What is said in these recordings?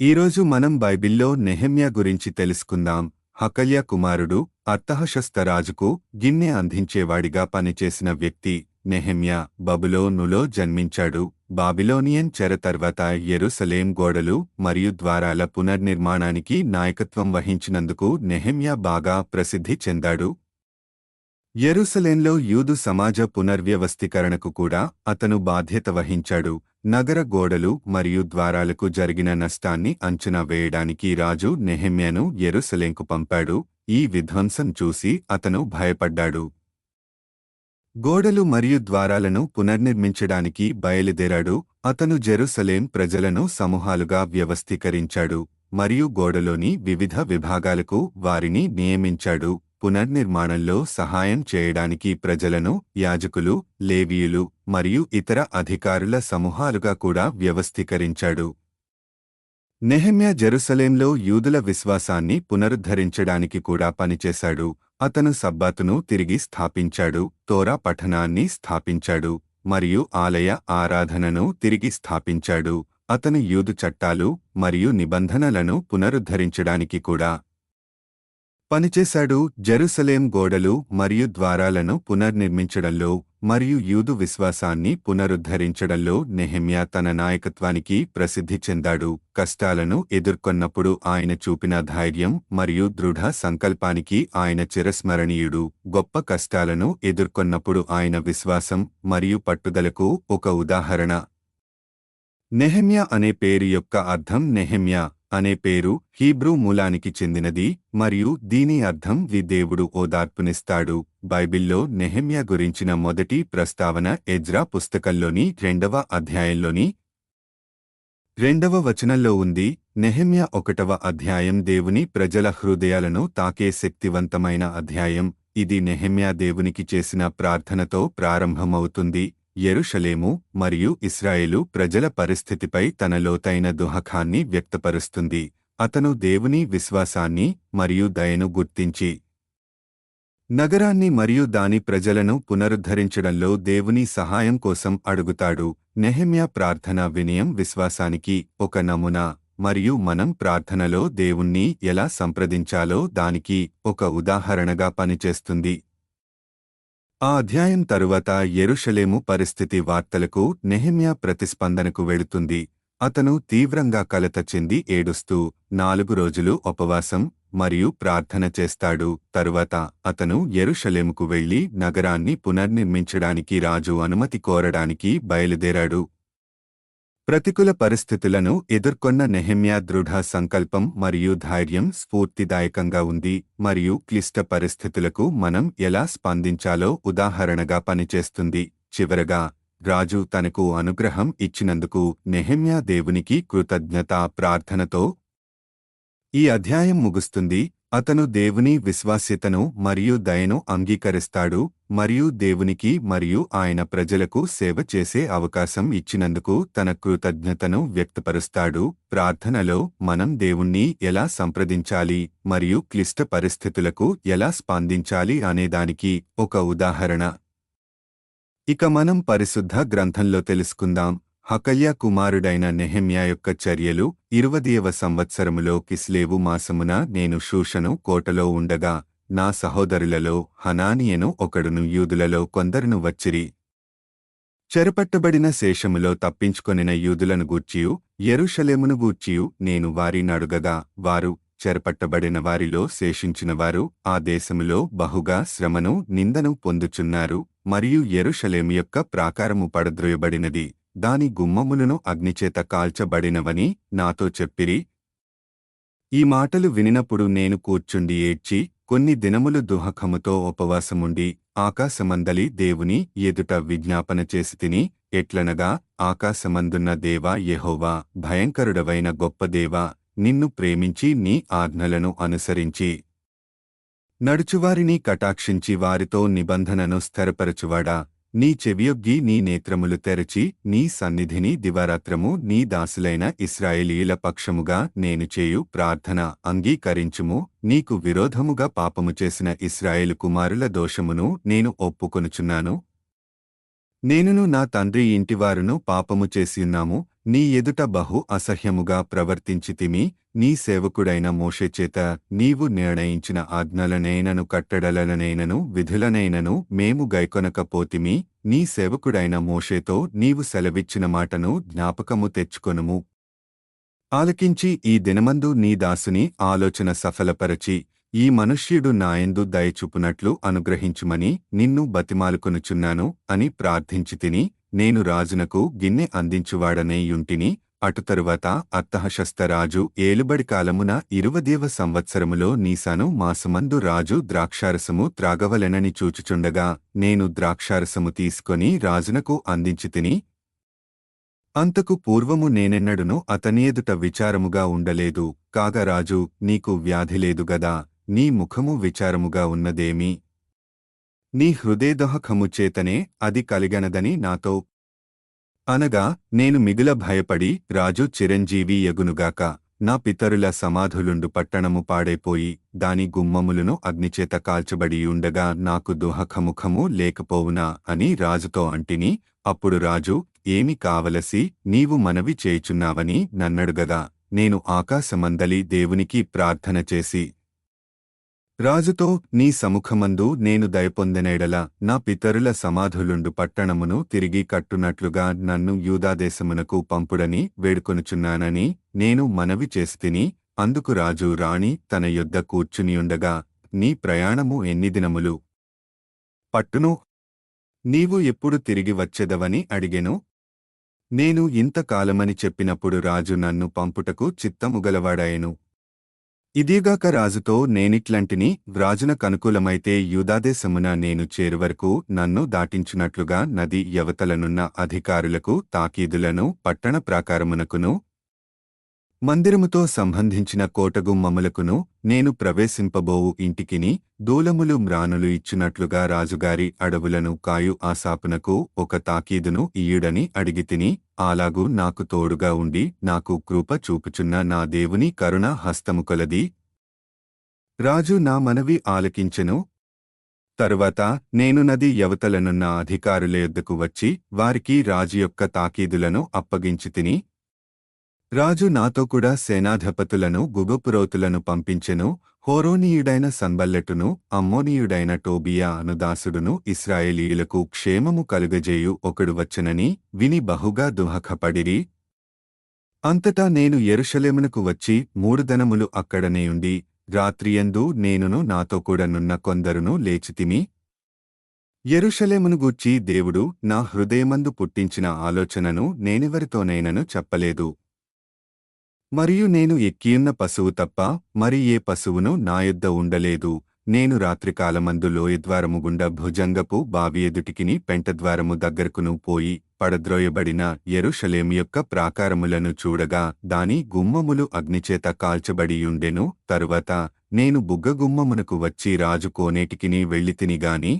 ఈరోజు మనం బైబిల్లో నెహెమ్యా గురించి తెలుసుకుందాం. హకల్య కుమారుడు అర్థహశస్త రాజుకు గిన్నె అందించేవాడిగా పనిచేసిన వ్యక్తి నెహెమ్యా బబులోనులో జన్మించాడు. బాబిలోనియన్ చెర తర్వాత ఎరుసలేం గోడలు మరియు ద్వారాల పునర్నిర్మాణానికి నాయకత్వం వహించినందుకు నెహెమ్యా బాగా ప్రసిద్ధి చెందాడు. యెరూసలేంలో యూదు సమాజ పునర్వ్యవస్థీకరణకు కూడా అతను బాధ్యత వహించాడు. నగర గోడలు మరియు ద్వారాలకు జరిగిన నష్టాన్ని అంచనా వేయడానికి రాజు నెహెమ్యాను ఎరుసలేంకు పంపాడు. ఈ విధ్వంసం చూసి అతను భయపడ్డాడు. గోడలు మరియు ద్వారాలను పునర్నిర్మించడానికి బయలుదేరాడు. అతను జెరూసలేం ప్రజలను సమూహాలుగా వ్యవస్థీకరించాడు మరియు గోడలోని వివిధ విభాగాలకు వారిని నియమించాడు. పునర్నిర్మాణంలో సహాయం చేయడానికి ప్రజలను యాజకులు లేవీయులు మరియు ఇతర అధికారుల సమూహాలుగా కూడా వ్యవస్థీకరించాడు. నెహెమ్యా జెరూసలేంలో యూదుల విశ్వాసాన్ని పునరుద్ధరించడానికి కూడా పనిచేశాడు. అతను సబ్బాతును తిరిగి స్థాపించాడు తోరా పఠనాన్ని స్థాపించాడు మరియు ఆలయ ఆరాధనను తిరిగి స్థాపించాడు. అతను యూదు చట్టాలు మరియు నిబంధనలను పునరుద్ధరించడానికి కూడా పనిచేశాడు జెరూసలేం గోడలు మరియు ద్వారాలను పునర్నిర్మించడంలో మరియు యూదు విశ్వాసాన్ని పునరుద్ధరించడంలో నెహెమ్యా తన నాయకత్వానికి ప్రసిద్ధి చెందాడు. కష్టాలను ఎదుర్కొన్నప్పుడు ఆయన చూపిన ధైర్యం మరియు దృఢ సంకల్పానికి ఆయన చిరస్మరణీయుడు. గొప్ప కష్టాలను ఎదుర్కొన్నప్పుడు ఆయన విశ్వాసం మరియు పట్టుదలకు ఒక ఉదాహరణ. నెహెమ్యా అనే పేరు యొక్క అర్థం నెహెమ్యా. అనే పేరు హీబ్రూ మూలానికి చెందినది మరియు దీని అర్థం వి దేవుడు ఓదార్పునిస్తాడు. బైబిల్లో నెహెమ్యా గురించిన మొదటి ప్రస్తావన ఎజ్రా పుస్తకంలోని రెండవ అధ్యాయంలోని రెండవ వచనంలో ఉంది నెహెమ్యా ఒకటవ అధ్యాయం దేవుని ప్రజల హృదయాలను తాకే శక్తివంతమైన అధ్యాయం. ఇది నెహెమ్యా దేవునికి చేసిన ప్రార్థనతో ప్రారంభమవుతుంది. ఎరుషలేము మరియు ఇస్రాయేలు ప్రజల పరిస్థితిపై తన లోతైన దుహఖాన్ని వ్యక్తపరుస్తుంది. అతను దేవుని విశ్వాసాన్ని మరియు దయను గుర్తించి నగరాన్ని మరియు దాని ప్రజలను పునరుద్ధరించడంలో దేవుని సహాయం కోసం అడుగుతాడు. నెహెమ్యా ప్రార్థన వినయం విశ్వాసానికి ఒక నమూనా మరియు మనం ప్రార్థనలో దేవుణ్ణి ఎలా సంప్రదించాలో దానికి ఒక ఉదాహరణగా పనిచేస్తుంది. ఆ అధ్యాయం తరువాత ఎరుషలేము పరిస్థితి వార్తలకు నెహమ్యా ప్రతిస్పందనకు వెళుతుంది. అతను తీవ్రంగా కలత చెంది ఏడుస్తూ నాలుగు రోజులు ఉపవాసం మరియు ప్రార్థన చేస్తాడు. తరువాత అతను ఎరుషలేముకు వెళ్ళి నగరాన్ని పునర్నిర్మించడానికి రాజు అనుమతి కోరడానికి బయలుదేరాడు. ప్రతికూల పరిస్థితులను ఎదుర్కొన్న నెహమ్యా దృఢ సంకల్పం మరియు ధైర్యం స్ఫూర్తిదాయకంగా ఉంది మరియు క్లిష్ట పరిస్థితులకు మనం ఎలా స్పందించాలో ఉదాహరణగా పనిచేస్తుంది. చివరగా రాజు తనకు అనుగ్రహం ఇచ్చినందుకు నెహెమ్యా దేవునికి కృతజ్ఞతా ప్రార్థనతో ఈ అధ్యాయం ముగుస్తుంది. అతను దేవుని విశ్వాస్యతను మరియు దయను అంగీకరిస్తాడు మరియు దేవునికి మరియు ఆయన ప్రజలకు సేవ చేసే అవకాశం ఇచ్చినందుకు తన కృతజ్ఞతను వ్యక్తపరుస్తాడు. ప్రార్థనలో మనం దేవుణ్ణి ఎలా సంప్రదించాలి మరియు క్లిష్ట పరిస్థితులకు ఎలా స్పందించాలి అనేదానికి ఒక ఉదాహరణ. ఇక మనం పరిశుద్ధ గ్రంథంలో తెలుసుకుందాం. హకల్య కుమారుడైన నెహెమ్యా యొక్క చర్యలు ఇరువదియవ సంవత్సరములో కిస్లేవు మాసమున నేను షూషను కోటలో ఉండగా నా సహోదరులలో హనానియను ఒకడును యూదులలో కొందరును వచ్చిరి. చెరపట్టబడిన శేషములో తప్పించుకొనిన యూదులను గూర్చియు ఎరుషలేమును గూర్చియు నేను వారినడుగగా వారు చెరపట్టబడిన వారిలో శేషించినవారు ఆ దేశములో బహుగా శ్రమను నిందను పొందుచున్నారు మరియు ఎరుషలేము యొక్క ప్రాకారము పడద్రోయబడినది. దాని గుమ్మములను అగ్నిచేత కాల్చబడినవని నాతో చెప్పిరి. ఈ మాటలు వినినప్పుడు నేను కూర్చుండి ఏడ్చి కొన్ని దినములు దుహఖముతో ఉపవాసముండి ఆకాశమందలి దేవుని ఎదుట విజ్ఞాపన చేసి తిని ఎట్లనగా ఆకాశమందున్న దేవా యెహోవా భయంకరుడవైన గొప్ప దేవా నిన్ను ప్రేమించి నీ ఆజ్ఞలను అనుసరించి. నడుచువారిని కటాక్షించి వారితో నిబంధనను స్థిరపరచువాడా? నీ చెవియొగ్గి నీ నేత్రములు తెరచి నీ సన్నిధిని దివారాత్రము నీ దాసులైన ఇస్రాయేలీల పక్షముగా నేను చేయు ప్రార్థన అంగీకరించుము. నీకు విరోధముగా పాపము చేసిన ఇస్రాయేలు కుమారుల దోషమును నేను ఒప్పుకొనుచున్నాను. నేనును నా తండ్రి ఇంటివారును పాపము చేసియున్నాము. నీ ఎదుట బహు అసహ్యముగా ప్రవర్తించితిమి నీ సేవకుడైన మోషేచేత నీవు నిర్ణయించిన ఆజ్ఞలనైనను కట్టడలనైనను విధులనైనను మేము గైకొనకపోతిమి నీ సేవకుడైన మోషేతో నీవు సెలవిచ్చిన మాటను జ్ఞాపకము తెచ్చుకొనుము. ఆలకించి ఈ దినమందు నీ దాసుని ఆలోచన సఫలపరచి ఈ మనుష్యుడు నాయందు దయచూపునట్లు అనుగ్రహించుమని నిన్ను బతిమాలుకొనుచున్నాను అని ప్రార్థించి తిని నేను రాజునకు గిన్నె అందించువాడనే యుంటిని అటు తరువాత అత్తహశస్తరాజు ఏలుబడి కాలమున ఇరువదేవ సంవత్సరములో నీసాను మాసమందు రాజు ద్రాక్షారసము త్రాగవలెనని చూచుచుండగా నేను ద్రాక్షారసము తీసుకొని రాజునకు అందించి తిని అంతకు పూర్వము నేనెన్నడును అతనియెదుట విచారముగా ఉండలేదు. కాగా రాజు నీకు వ్యాధి లేదు గదా నీ ముఖము విచారముగా ఉన్నదేమి? నీ హృదయదహకముచేతనే అది కలిగనదని నాతో అనగా నేను మిగుల భయపడి రాజు చిరంజీవి యగునుగాక నా పితరుల సమాధులుండు పట్టణము పాడైపోయి దాని గుమ్మములను అగ్నిచేత కాల్చబడియుండగా నాకు దుహఖముఖము లేకపోవునా అని రాజుతో అంటిని అప్పుడు రాజు ఏమి కావలసి నీవు మనవి చేయుచున్నావని నన్నడుగదా నేను ఆకాశమందలి దేవునికి ప్రార్థన చేసి రాజుతో నీ సముఖమందు నేను దయపొందనేడల నా పితరుల సమాధులుండు పట్టణమును తిరిగి కట్టునట్లుగా నన్ను యూదాదేశమునకు పంపుడని వేడుకొనుచున్నానని నేను మనవి చేస్తిని అందుకు రాజు రాణి తన యొద్ద కూర్చునియుండగా నీ ప్రయాణము ఎన్ని దినములు? పట్టును నీవు ఎప్పుడు తిరిగి వచ్చేదవని అడిగెను? నేను ఇంతకాలమని చెప్పినప్పుడు రాజు నన్ను పంపుటకు చిత్తముగలవాడాయను ఇదిగాక రాజుతో నేనిట్లాంటిని వ్రాజునకనుకూలమైతే యూదాదేశమున నేను చేరువరకు నన్ను దాటించునట్లుగా నది యవతలనున్న అధికారులకు తాకీదులను పట్టణ ప్రాకారమునకును మందిరముతో సంబంధించిన కోటగుమ్మములకును నేను ప్రవేశింపబోవు ఇంటికిని దూలములు మ్రానులు ఇచ్చునట్లుగా రాజుగారి అడవులను కాయు ఆసాపునకు ఒక తాకీదును ఇయ్యుడని అడిగితిని అలాగూ నాకు తోడుగా ఉండి నాకు కృప చూపుచున్న నా దేవుని కరుణ హస్తము కొలది. రాజు నా మనవి ఆలకించెను. తరువాత నేను నది యవతలనున్న అధికారుల యొద్దకు వచ్చి వారికి రాజు యొక్క తాకీదులను అప్పగించి తిని రాజు నాతో కూడా సేనాధిపతులను గుగపురోతులను పంపించెను. హోరోనీయుడైన సంబల్లెటును అమ్మోనీయుడైన టోబియా అనుదాసుడును ఇస్రాయేలీయులకు క్షేమము కలుగజేయు ఒకడు వచ్చనని విని బహుగా దుహఖపడిరి అంతటా నేను ఎరుషలేమునకు వచ్చి మూడు దినములు అక్కడనేయుండి రాత్రియందు నేనును నాతో కూడా నున్న కొందరును లేచితిమి. ఎరుషలేమును గూర్చి దేవుడు నా హృదయమందు పుట్టించిన ఆలోచనను నేనెవరితోనైనను చెప్పలేదు. మరియు నేను ఎక్కియున్న పశువు తప్ప మరి ఏ పశువును నా యొద్ద ఉండలేదు. నేను రాత్రికాలమందు లోయద్వారము గుండా భుజంగపు బావి ఎదుటికిని పెంటద్వారము దగ్గరకును పోయి పడద్రోయబడిన ఎరుషలేం యొక్క ప్రాకారములను చూడగా దాని గుమ్మములు అగ్నిచేత కాల్చబడియుండెను. తరువాత నేను బుగ్గగుమ్మమునకు వచ్చి రాజు కోనేటికిని వెళ్ళితినిగాని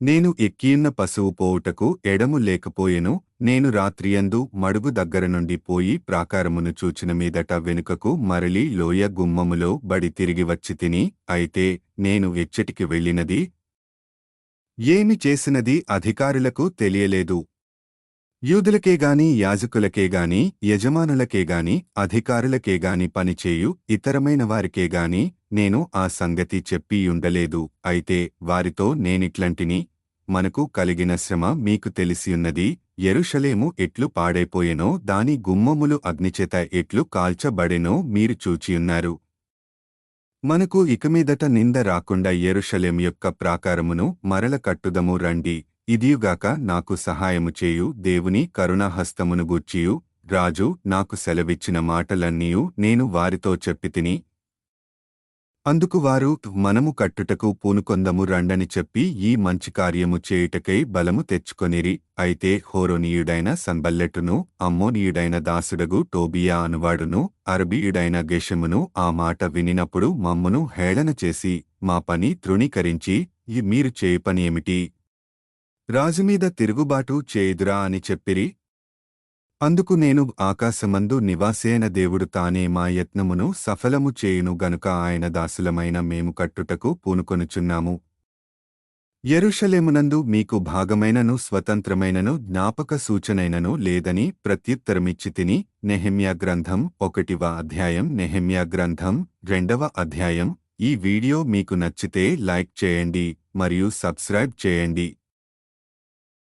నేను ఎక్కియున్న పశువు పోవుటకు ఎడము లేకపోయెను నేను రాత్రియందు మడుగు దగ్గర నుండి పోయి ప్రాకారమును చూచిన మీదట వెనుకకు మరలి లోయ గుమ్మములో బడి తిరిగి వచ్చి తిని అయితే నేను ఎచ్చటికి వెళ్ళినది? ఏమి చేసినది అధికారులకు తెలియలేదు. యూదులకేగాని యాజకులకేగాని యజమానులకేగాని అధికారులకేగాని పనిచేయు ఇతరమైన వారికేగాని నేను ఆ సంగతి చెప్పియుండలేదు అయితే వారితో నేనిట్లంటిని మనకు కలిగిన శ్రమ మీకు తెలిసియున్నది ఎరుషలేము ఎట్లు పాడైపోయెనో దాని గుమ్మములు అగ్నిచేత ఎట్లు కాల్చబడెనో మీరు చూచియున్నారు. మనకు ఇకమీదట నింద రాకుండా ఎరుషలేం యొక్క ప్రాకారమును మరల కట్టుదము రండి. ఇదియుగాక నాకు సహాయము చేయు దేవుని కరుణాహస్తమును గూర్చియు రాజు నాకు సెలవిచ్చిన మాటలన్నీయు నేను వారితో చెప్పితిని అందుకు వారు మనము కట్టుటకు పూనుకొందము రండని చెప్పి ఈ మంచి కార్యము చేయుటకై బలము తెచ్చుకొనిరి. అయితే హోరోనీయుడైన సంబల్లెటును అమ్మోనీయుడైన దాసుడగు టోబియా అనువాడును అరబీయుడైన గేషమును ఆ మాట వినినప్పుడు మమ్మును హేళన చేసి మా పని తృణీకరించి మీరు చేయి పని ఏమిటి? రాజుమీద తిరుగుబాటు చేయుదురా అని చెప్పిరి. అందుకు నేను ఆకాశమందు నివాసేన దేవుడు తానే మా యత్నమును సఫలము చేయును గనుక ఆయన దాసులమైన మేము కట్టుటకు పూనుకొనుచున్నాము. ఎరుషలేమునందు మీకు భాగమైనను స్వతంత్రమైనను జ్ఞాపక సూచనైనను లేదని ప్రత్యుత్తరమిచ్చి తిని నెహెమ్యా గ్రంథం ఒకటివ అధ్యాయం నెహెమ్యా గ్రంథం రెండవ అధ్యాయం. ఈ వీడియో మీకు నచ్చితే లైక్ చేయండి మరియు సబ్స్క్రైబ్ చేయండి.